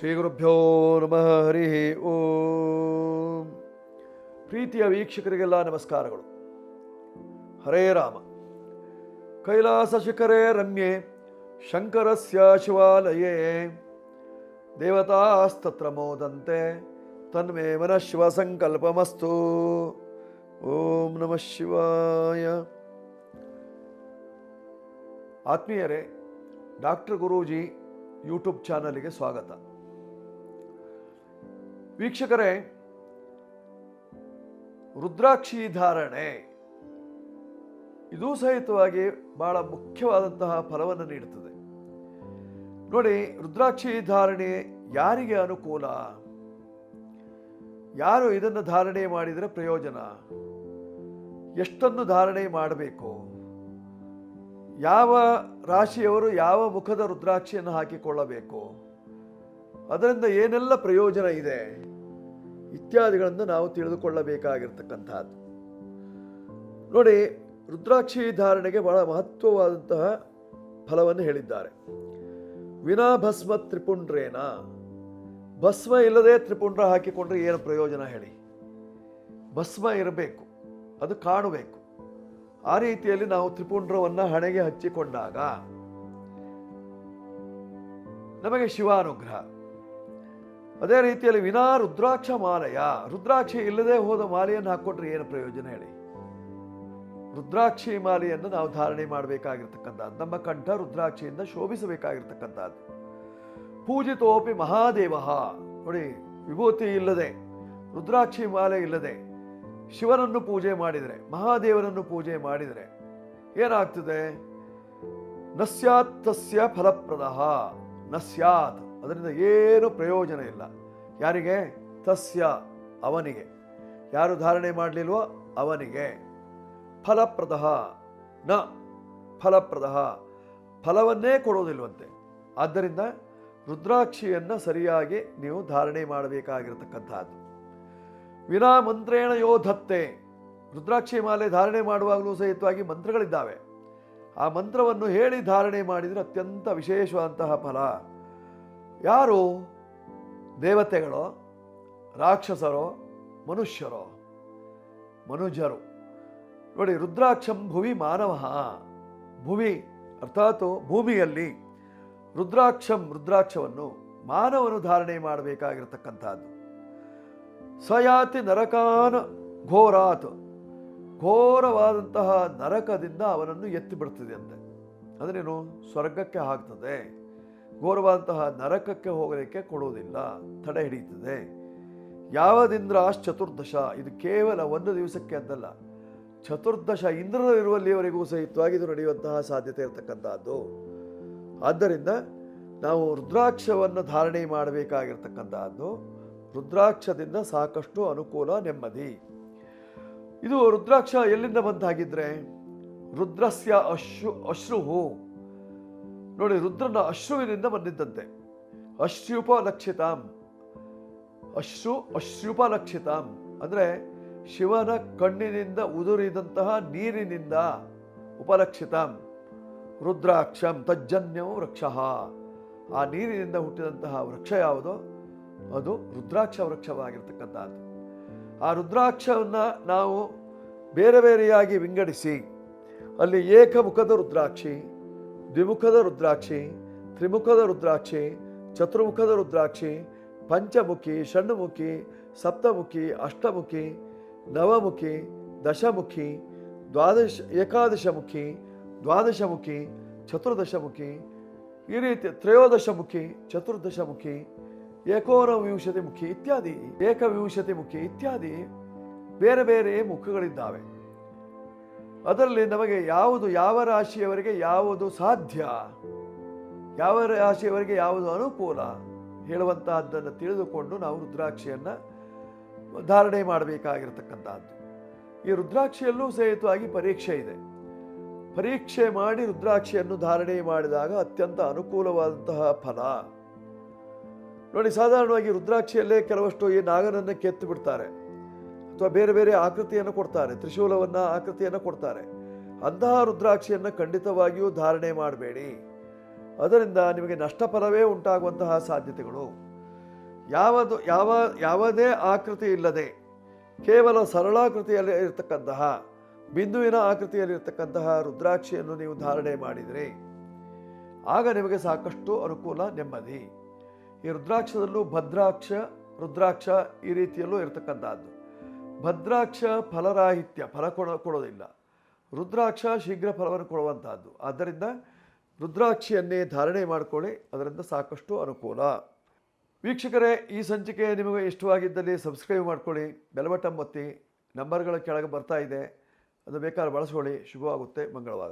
ಶ್ರೀ ಗುರುಭ್ಯೋ ನಮಃ, ಹರಿ ಓಂ. ಪ್ರೀತಿಯ ವೀಕ್ಷಕರಿಗೆಲ್ಲ ನಮಸ್ಕಾರಗಳು. ಹರೇ ರಾಮ. ಕೈಲಾಸ ಶಿಖರೇ ರಮ್ಯೆ, ಶಂಕರಸ್ಯ ಶಿವಾಲಯೇ. ದೇವತಾಸ್ತತ್ರ ಮೋದಂತೆ, ತನ್ಮೇ ಮನಃ ಶಿವ ಸಂಕಲ್ಪಮಸ್ತು. ಓಂ ನಮಃ ಶಿವಾಯ. ಆತ್ಮೀಯರೇ, ಡಾಕ್ಟರ್ ಗುರೂಜಿ ಯೂಟ್ಯೂಬ್ ಚಾನಲ್ಗೆ ಸ್ವಾಗತ. ವೀಕ್ಷಕರೇ, ರುದ್ರಾಕ್ಷಿ ಧಾರಣೆ. ಇದು ಸಹಿತವಾಗಿ ಬಹಳ ಮುಖ್ಯವಾದಂತಹ ಫಲವನ್ನು ನೀಡುತ್ತದೆ. ನೋಡಿ, ರುದ್ರಾಕ್ಷಿ ಧಾರಣೆ ಯಾರಿಗೆ ಅನುಕೂಲ? ಯಾರು ಇದನ್ನು ಧಾರಣೆ ಮಾಡಿದರೆ ಪ್ರಯೋಜನ? ಎಷ್ಟನ್ನು ಧಾರಣೆ ಮಾಡಬೇಕು? ಯಾವ ರಾಶಿಯವರು ಯಾವ ಮುಖದ ರುದ್ರಾಕ್ಷಿಯನ್ನು ಹಾಕಿಕೊಳ್ಳಬೇಕು? ಅದರಿಂದ ಏನೆಲ್ಲ ಪ್ರಯೋಜನ ಇದೆ ಇತ್ಯಾದಿಗಳನ್ನು ನಾವು ತಿಳಿದುಕೊಳ್ಳಬೇಕಾಗಿರ್ತಕ್ಕಂಥದ್ದು. ನೋಡಿ, ರುದ್ರಾಕ್ಷಿ ಧಾರಣೆಗೆ ಬಹಳ ಮಹತ್ವವಾದಂತಹ ಫಲವನ್ನು ಹೇಳಿದ್ದಾರೆ. ವಿನಾ ಭಸ್ಮ ತ್ರಿಪುಂಡ್ರೇನ? ಭಸ್ಮ ಇಲ್ಲದೆ ತ್ರಿಪುಂಡ್ರ ಹಾಕಿಕೊಂಡ್ರೆ ಏನು ಪ್ರಯೋಜನ ಹೇಳಿ? ಭಸ್ಮ ಇರಬೇಕು, ಅದು ಕಾಣಬೇಕು. ಆ ರೀತಿಯಲ್ಲಿ ನಾವು ತ್ರಿಪುಂಡ್ರವನ್ನು ಹಣೆಗೆ ಹಚ್ಚಿಕೊಂಡಾಗ ನಮಗೆ ಶಿವಾನುಗ್ರಹ. ಅದೇ ರೀತಿಯಲ್ಲಿ ವಿನಾ ರುದ್ರಾಕ್ಷ ಮಾಲೆಯ ರುದ್ರಾಕ್ಷಿ ಇಲ್ಲದೆ ಹೋದ ಮಾಲೆಯನ್ನು ಹಾಕ್ಕೊಟ್ರೆ ಏನು ಪ್ರಯೋಜನ ಹೇಳಿ? ರುದ್ರಾಕ್ಷಿ ಮಾಲೆಯನ್ನು ನಾವು ಧಾರಣೆ ಮಾಡಬೇಕಾಗಿರ್ತಕ್ಕಂಥದ್ದು. ನಮ್ಮ ಕಂಠ ರುದ್ರಾಕ್ಷಿಯಿಂದ ಶೋಭಿಸಬೇಕಾಗಿರ್ತಕ್ಕಂಥದ್ದು. ಪೂಜಿತೋಪಿ ಮಹಾದೇವ. ನೋಡಿ, ವಿಭೂತಿ ಇಲ್ಲದೆ, ರುದ್ರಾಕ್ಷಿ ಮಾಲೆ ಇಲ್ಲದೆ, ಶಿವನನ್ನು ಪೂಜೆ ಮಾಡಿದರೆ, ಮಹಾದೇವನನ್ನು ಪೂಜೆ ಮಾಡಿದರೆ ಏನಾಗ್ತದೆ? ನಸ್ಯಾತ್ ತಸ್ಯ ಫಲಪ್ರದ. ನಸ್ಯಾತ್ ಅದರಿಂದ ಏನು ಪ್ರಯೋಜನ ಇಲ್ಲ. ಯಾರಿಗೆ? ತಸ್ಯ ಅವನಿಗೆ. ಯಾರು ಧಾರಣೆ ಮಾಡಲಿಲ್ವೋ ಅವನಿಗೆ. ಫಲಪ್ರದ ನ ಫಲಪ್ರದ ಫಲವನ್ನೇ ಕೊಡೋದಿಲ್ವಂತೆ. ಆದ್ದರಿಂದ ರುದ್ರಾಕ್ಷಿಯನ್ನು ಸರಿಯಾಗಿ ನೀವು ಧಾರಣೆ ಮಾಡಬೇಕಾಗಿರತಕ್ಕಂಥದ್ದು. ವಿನಾ ಮಂತ್ರೇಣ ಯೋಧತ್ತೆ. ರುದ್ರಾಕ್ಷಿ ಮಾಲೆ ಧಾರಣೆ ಮಾಡುವಾಗಲೂ ಸಹಿತವಾಗಿ ಮಂತ್ರಗಳಿದ್ದಾವೆ. ಆ ಮಂತ್ರವನ್ನು ಹೇಳಿ ಧಾರಣೆ ಮಾಡಿದರೆ ಅತ್ಯಂತ ವಿಶೇಷವಾದಂತಹ ಫಲ. ಯಾರು? ದೇವತೆಗಳೋ, ರಾಕ್ಷಸರೋ, ಮನುಷ್ಯರೋ? ಮನುಜರು. ನೋಡಿ, ರುದ್ರಾಕ್ಷಂ ಭುವಿ ಮಾನವ. ಭುವಿ ಅರ್ಥಾತ್ ಭೂಮಿಯಲ್ಲಿ ರುದ್ರಾಕ್ಷಂ ರುದ್ರಾಕ್ಷವನ್ನು ಮಾನವನು ಧಾರಣೆ ಮಾಡಬೇಕಾಗಿರತಕ್ಕಂಥದ್ದು. ಸಯಾತಿ ನರಕಾನ ಘೋರಾತ್. ಘೋರವಾದಂತಹ ನರಕದಿಂದ ಅವನನ್ನು ಎತ್ತಿ ಬಿಡ್ತದೆ ಅಂತೆ. ಅದನ್ನೇನು ಸ್ವರ್ಗಕ್ಕೆ ಹಾಕ್ತದೆ. ಘೋರವಾದಂತಹ ನರಕಕ್ಕೆ ಹೋಗಲಿಕ್ಕೆ ಕೊಡುವುದಿಲ್ಲ. ತಡೆ ಹಿಡಿಯುತ್ತದೆ. ಯಾವದಿಂದ್ರಾಶ್ ಚತುರ್ದಶ ಇದು ಕೇವಲ ಒಂದು ದಿವಸಕ್ಕೆ ಅಂತಲ್ಲ. ಚತುರ್ದಶ ಇರುವಲ್ಲಿವರೆಗೂ ಸಹಿತವಾಗಿ ಇದು ನಡೆಯುವಂತಹ ಸಾಧ್ಯತೆ ಇರತಕ್ಕಂಥದ್ದು. ಆದ್ದರಿಂದ ನಾವು ರುದ್ರಾಕ್ಷವನ್ನು ಧಾರಣೆ ಮಾಡಬೇಕಾಗಿರ್ತಕ್ಕಂಥದ್ದು. ರುದ್ರಾಕ್ಷದಿಂದ ಸಾಕಷ್ಟು ಅನುಕೂಲ, ನೆಮ್ಮದಿ. ಇದು ರುದ್ರಾಕ್ಷ ಎಲ್ಲಿಂದ ಬಂತಾಗಿದ್ರೆ ರುದ್ರಸ್ಯ ಅಶ್ರು, ಅಶ್ರುಹು. ನೋಡಿ, ರುದ್ರನ ಅಶ್ರುವಿನಿಂದ ಬಂದಿದ್ದಂತೆ. ಅಶ್ರುಪಲಕ್ಷಿತಾಂ. ಅಶ್ರು, ಅಶ್ರುಪಲಕ್ಷಿತಾಂ. ಅಂದರೆ ಶಿವನ ಕಣ್ಣಿನಿಂದ ಉದುರಿದಂತಹ ನೀರಿನಿಂದ ಉಪಲಕ್ಷಿತಾಂ. ರುದ್ರಾಕ್ಷಂ ತಜ್ಜನ್ಯವು ವೃಕ್ಷ. ಆ ನೀರಿನಿಂದ ಹುಟ್ಟಿದಂತಹ ವೃಕ್ಷ ಯಾವುದೋ? ಅದು ರುದ್ರಾಕ್ಷ ವೃಕ್ಷವಾಗಿರ್ತಕ್ಕಂಥದ್ದು. ಆ ರುದ್ರಾಕ್ಷವನ್ನು ನಾವು ಬೇರೆ ಬೇರೆಯಾಗಿ ವಿಂಗಡಿಸಿ, ಅಲ್ಲಿ ಏಕಮುಖದ ರುದ್ರಾಕ್ಷಿ ದ್ವಿಮುಖದ ರುದ್ರಾಕ್ಷಿ, ತ್ರಿಮುಖದ ರುದ್ರಾಕ್ಷಿ, ಚತುರ್ಮುಖದ ರುದ್ರಾಕ್ಷಿ, ಪಂಚಮುಖಿ, ಷಣ್ಮುಖಿ, ಸಪ್ತಮುಖಿ, ಅಷ್ಟಮುಖಿ, ನವಮುಖಿ, ದಶಮುಖಿ, ದ್ವಾದಶ, ಏಕಾದಶಮುಖಿ, ದ್ವಾದಶಮುಖಿ, ಚತುರ್ದಶಮುಖಿ, ಈ ರೀತಿ ತ್ರಯೋದಶಮುಖಿ, ಚತುರ್ದಶಮುಖಿ ಏಕೋನವಿಂಶತಿ ಮುಖಿ ಇತ್ಯಾದಿ ಏಕವಿಂಶತಿ ಮುಖಿ ಇತ್ಯಾದಿ ಬೇರೆ ಬೇರೆ ಮುಖಗಳಿದ್ದಾವೆ. ಅದರಲ್ಲಿ ನಮಗೆ ಯಾವುದು ಯಾವ ರಾಶಿಯವರಿಗೆ ಯಾವುದು ಸಾಧ್ಯ? ಯಾವ ರಾಶಿಯವರಿಗೆ ಯಾವುದು ಅನುಕೂಲ? ಹೇಳುವಂತಹದ್ದನ್ನು ತಿಳಿದುಕೊಂಡು ನಾವು ರುದ್ರಾಕ್ಷಿಯನ್ನು ಧಾರಣೆ ಮಾಡಬೇಕಾಗಿರತಕ್ಕಂಥದ್ದು. ಈ ರುದ್ರಾಕ್ಷಿಯಲ್ಲೂ ಸಹಿತವಾಗಿ ಪರೀಕ್ಷೆ ಇದೆ. ಪರೀಕ್ಷೆ ಮಾಡಿ ರುದ್ರಾಕ್ಷಿಯನ್ನು ಧಾರಣೆ ಮಾಡಿದಾಗ ಅತ್ಯಂತ ಅನುಕೂಲವಾದಂತಹ ಫಲ. ನೋಡಿ, ಸಾಧಾರಣವಾಗಿ ರುದ್ರಾಕ್ಷಿಯಲ್ಲೇ ಕೆಲವಷ್ಟು ಈ ನಾಗನನ್ನು ಕೆತ್ತು ಬಿಡ್ತಾರೆ. ಅಥವಾ ಬೇರೆ ಬೇರೆ ಆಕೃತಿಯನ್ನು ಕೊಡ್ತಾರೆ, ತ್ರಿಶೂಲವನ್ನು ಆಕೃತಿಯನ್ನು ಕೊಡ್ತಾರೆ. ಅಂತಹ ರುದ್ರಾಕ್ಷಿಯನ್ನು ಖಂಡಿತವಾಗಿಯೂ ಧಾರಣೆ ಮಾಡಬೇಡಿ. ಅದರಿಂದ ನಿಮಗೆ ನಷ್ಟ ಫಲವೇ ಉಂಟಾಗುವಂತಹ ಸಾಧ್ಯತೆಗಳು. ಯಾವುದು, ಯಾವ, ಯಾವುದೇ ಆಕೃತಿ ಇಲ್ಲದೆ, ಕೇವಲ ಸರಳಾಕೃತಿಯಲ್ಲಿ ಇರತಕ್ಕಂತಹ, ಬಿಂದುವಿನ ಆಕೃತಿಯಲ್ಲಿರ್ತಕ್ಕಂತಹ ರುದ್ರಾಕ್ಷಿಯನ್ನು ನೀವು ಧಾರಣೆ ಮಾಡಿದರೆ, ಆಗ ನಿಮಗೆ ಸಾಕಷ್ಟು ಅನುಕೂಲ, ನೆಮ್ಮದಿ. ಈ ರುದ್ರಾಕ್ಷದಲ್ಲೂ ಭದ್ರಾಕ್ಷ, ರುದ್ರಾಕ್ಷ ಈ ರೀತಿಯಲ್ಲೂ ಇರತಕ್ಕಂಥದ್ದು ಭದ್ರಾಕ್ಷ ಫಲರಾಹಿತ್ಯ, ಫಲ ಕೊಡ, ಕೊಡೋದಿಲ್ಲ. ರುದ್ರಾಕ್ಷ ಶೀಘ್ರ ಫಲವನ್ನು ಕೊಡುವಂತಹದ್ದು. ಆದ್ದರಿಂದ ರುದ್ರಾಕ್ಷಿಯನ್ನೇ ಧಾರಣೆ ಮಾಡಿಕೊಳ್ಳಿ. ಅದರಿಂದ ಸಾಕಷ್ಟು ಅನುಕೂಲ. ವೀಕ್ಷಕರೇ, ಈ ಸಂಚಿಕೆ ನಿಮಗೆ ಇಷ್ಟವಾಗಿದ್ದಲ್ಲಿ ಸಬ್ಸ್ಕ್ರೈಬ್ ಮಾಡಿಕೊಳ್ಳಿ. ಬೆಲ್ ಬಟನ್ ಒತ್ತಿ. ನಂಬರ್ಗಳ ಕೆಳಗೆ ಬರ್ತಾ ಇದೆ. ಅದು ಬೇಕಾದ್ರೆ ಬಳಸ್ಕೊಳ್ಳಿ. ಶುಭವಾಗುತ್ತೆ. ಮಂಗಳವಾರ